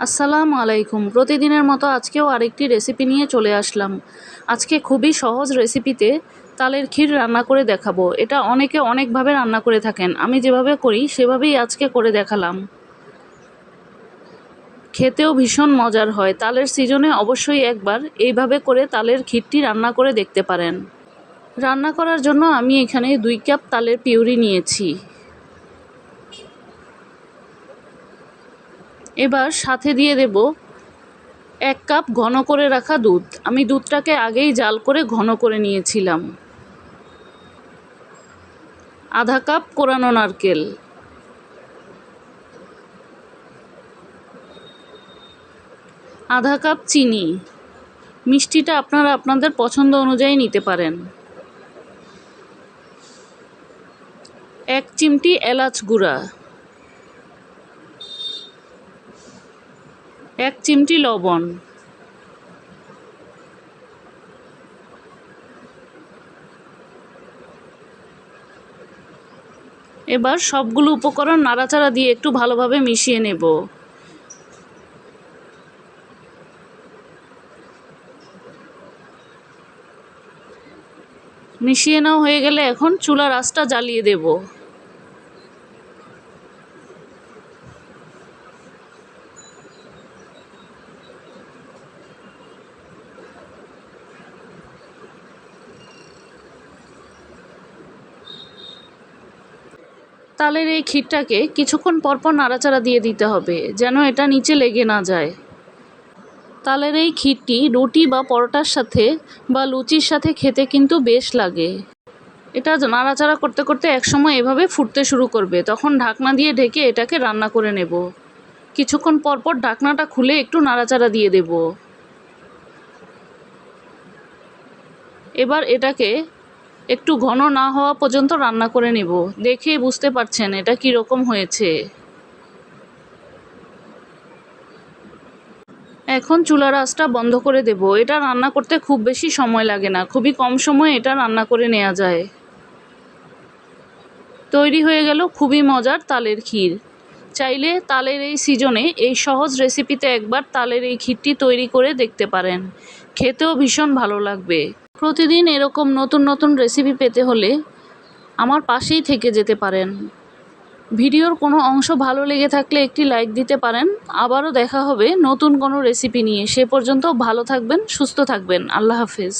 আসসালামু আলাইকুম। প্রতিদিনের মতো আজকেও আরেকটি রেসিপি নিয়ে চলে আসলাম। আজকে খুবই সহজ রেসিপিতে তালের ক্ষীর রান্না করে দেখাবো। এটা অনেকে অনেকভাবে রান্না করে থাকেন। আমি যেভাবে করি, সেভাবেই আজকে করে দেখালাম। খেতেও ভীষণ মজার হয়। তালের সিজনে অবশ্যই একবার এইভাবে করে তালের ক্ষীরটি রান্না করে দেখতে পারেন। রান্না করার জন্য আমি এখানে দুই কাপ তালের পিউরি নিয়েছি। এবার সাথে দিয়ে দেব এক কাপ ঘন করে রাখা দুধ। আমি দুধটাকে আগেই জাল করে ঘন করে নিয়েছিলাম। আধা কাপ কোরানো নারকেল। আধা কাপ চিনি। মিষ্টিটা আপনারা আপনাদের পছন্দ অনুযায়ী নিতে পারেন। এক চিমটি এলাচ গুঁড়া। এক চিমটি লবণ। এবার সবগুলো উপকরণ নাড়াচাড়া দিয়ে একটু ভালোভাবে মিশিয়ে নেব। মিশিয়ে নেওয়া হয়ে গেলে এখন চুলার আঁচটা জ্বালিয়ে দেব। তালের এই ক্ষীরটাকে কিছুক্ষণ পরপর নাড়াচাড়া দিয়ে দিতে হবে, যেন এটা নিচে লেগে না যায়। তালের এই ক্ষীরটি রুটি বা পরোটার সাথে বা লুচির সাথে খেতে কিন্তু বেশ লাগে। এটা নাড়াচাড়া করতে করতে একসময় এভাবে ফুটতে শুরু করবে, তখন ঢাকনা দিয়ে ঢেকে এটাকে রান্না করে নেব। কিছুক্ষণ পরপর ঢাকনাটা খুলে একটু নাড়াচাড়া দিয়ে দেব। এবার এটাকে একটু ঘন না হওয়া পর্যন্ত রান্না করে নেব। দেখে বুঝতে পারছেন এটা কি রকম হয়েছে। এখন চুলার আঁচটা বন্ধ করে দেব। এটা রান্না করতে খুব বেশি সময় লাগে না। খুবই কম সময়ে এটা রান্না করে নেওয়া যায়। তৈরি হয়ে গেল খুবই মজার তালের ক্ষীর। চাইলে তালের এই সিজনে এই সহজ রেসিপিতে একবার তালের এই ক্ষীরটি তৈরি করে দেখতে পারেন। খেতেও ভীষণ ভালো লাগবে। প্রতিদিন এরকম নতুন নতুন রেসিপি পেতে হলে আমার পাশেই থেকে যেতে পারেন। ভিডিওর কোনো অংশ ভালো লেগে থাকলে একটি লাইক দিতে পারেন। আবারও দেখা হবে নতুন কোনো রেসিপি নিয়ে। সে পর্যন্ত ভালো থাকবেন, সুস্থ থাকবেন। আল্লাহ হাফেজ।